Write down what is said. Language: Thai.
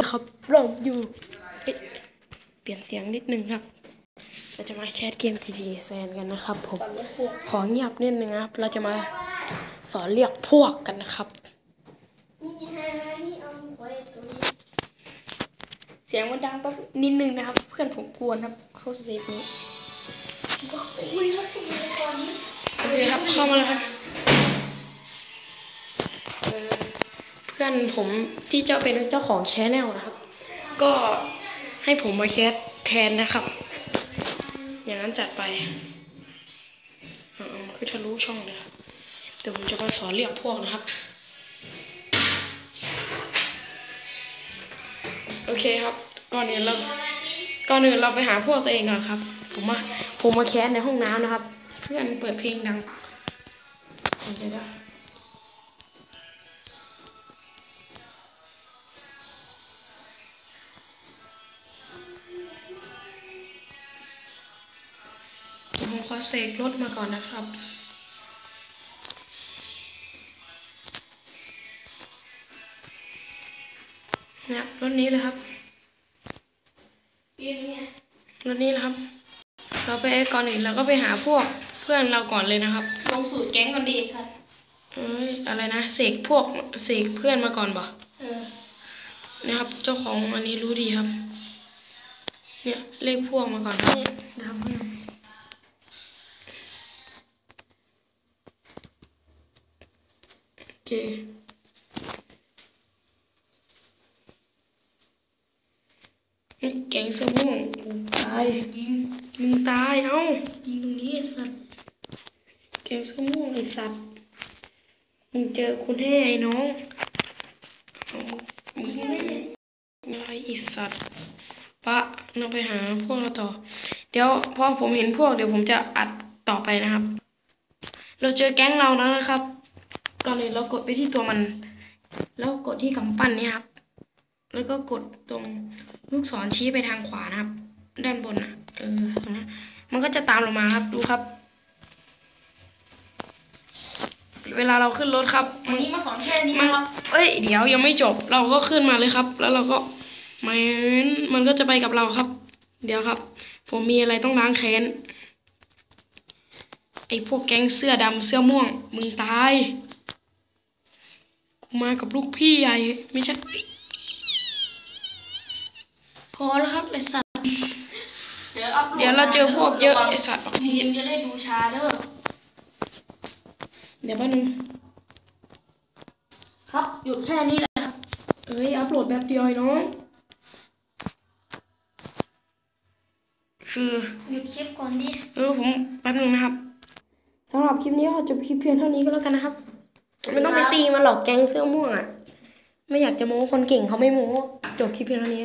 ก็ครับเราอยู่เฮ้ยเปลี่ยนเสียงนิดนึงครับเราจะมาแคสเกม GTA San กันนะครับผมขอเงียบนิดนึงนะครับ เราจะมาสอนเรียกพวกกันนะครับเสียงมันดังแป๊บนิดนึงนะครับ เพื่อนผมกวนครับ เข้าเซฟนี้โอเคครับเข้ามาแล้วครับ อนผมที่เจ้าเป็นเจ้าของแชนแนลนะครับ ก็ให้ผมมาแคสแทนนะครับ อย่างนั้นจัดไปออมันคือทะลุช่องเลยเดี๋ยวผมจะมาสอนเรียกพวกนะครับ โอเคครับ ก่อนอื่นเราก่อนอื่นเราไปหาพวกตัวเองก่อนครับ ผมมาผมมาแคสในห้องน้ำนะครับ เพื่อนเปิดเพลงดังเดี๋ยว ผมขอเสกรถมาก่อนนะครับเนี่ยรถนี้เลยครับรถนี้นะครับ เราไปก่อนอื่นเราก็ไปหาพวกเพื่อนเราก่อนเลยนะครับ ลงสูตรแก๊งกันดีสัตว์เอ้ยอะไรนะเสกพวกเสกเพื่อนมาก่อนบ่เออนะครับ เจ้าของอันนี้รู้ดีครับ เนี่ยเลขพวกมาก่อนครับ เค แกงเสื้อม่วงตายยิงมึงตายเอ้ายิงตรงนี้ไอ้สัตว์แกงเสื้อม่วงไอสัตว์มึงเจอคุณแห่ไอ้น้องเอามึงอะไรไอสัตว์ปะเราไปหาพวกเราต่อ เดี๋ยวพอผมเห็นพวกเดี๋ยวผมจะอัดต่อไปนะครับ เราเจอแก๊งเราแล้วนะครับ ก่อนอื่นเรากดไปที่ตัวมัน แล้วกดที่กำปั้นเนี่ยครับ แล้วก็กดตรงลูกศรชี้ไปทางขวานะครับ ด้านบนอะเออตรงนี้มันก็จะตามเรามาครับดูครับ เวลาเราขึ้นรถครับวันนี้มาสอนแค่นี้มันนะครับเอ้ยเดี๋ยวยังไม่จบเราก็ขึ้นมาเลยครับ แล้วเราก็มันมันก็จะไปกับเราครับ เดี๋ยวครับ ผมมีอะไรต้องล้างแค้นไอ้พวกแก๊งเสื้อดำเสื้อม่วง มึงตายกู มากับลูกพี่ใหญ่ไม่ใช่พอแล้วครับไอ้สัตว์เดี๋ยวอัพโหลเดี๋ยวเราเจอพวกเยอะไอ้สัตว์ทีมจะได้ดูชาเด้อเดี๋ยวแป๊บนึงครับหยุดแค่นี้แหละครับเอ้ยอัพโหลดแป๊บเดียวไอ้น้องคือหยุดคลิปก่อนดิเออผมแป๊บนึงนะครับสำหรับคลิปนี้ขอจบคลิปเพียงเท่านี้ก็แล้วกันนะครับไม่ต้องไป ตีมันหรอกแก๊งเสื้อม่วงอะ ไม่อยากจะโม้คนเก่งเขาไม่โม้จบคลิปเพียงเท่านี้